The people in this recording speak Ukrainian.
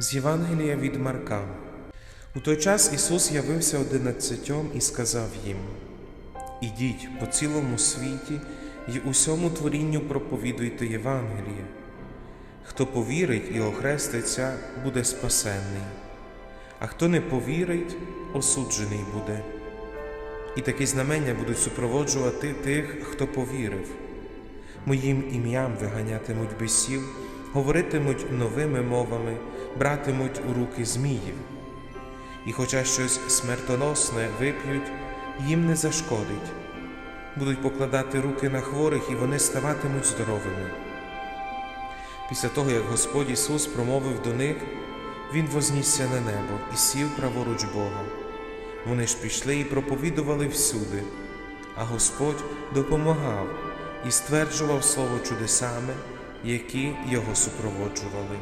З Євангелія від Марка. У той час Ісус явився одинадцятьом і сказав їм: Ідіть по цілому світі й усьому творінню проповідуйте Євангеліє. Хто повірить і охреститься, буде спасенний, а хто не повірить, осуджений буде. І такі знамення будуть супроводжувати тих, хто повірив. Моїм ім'ям виганятимуть бісів, говоритимуть новими мовами, братимуть у руки зміїв. І хоча щось смертоносне вип'ють, їм не зашкодить. Будуть покладати руки на хворих, і вони ставатимуть здоровими. Після того, як Господь Ісус промовив до них, Він вознісся на небо і сів праворуч Бога. Вони ж пішли і проповідували всюди, а Господь допомагав і стверджував слово чудесами, які його супроводжували.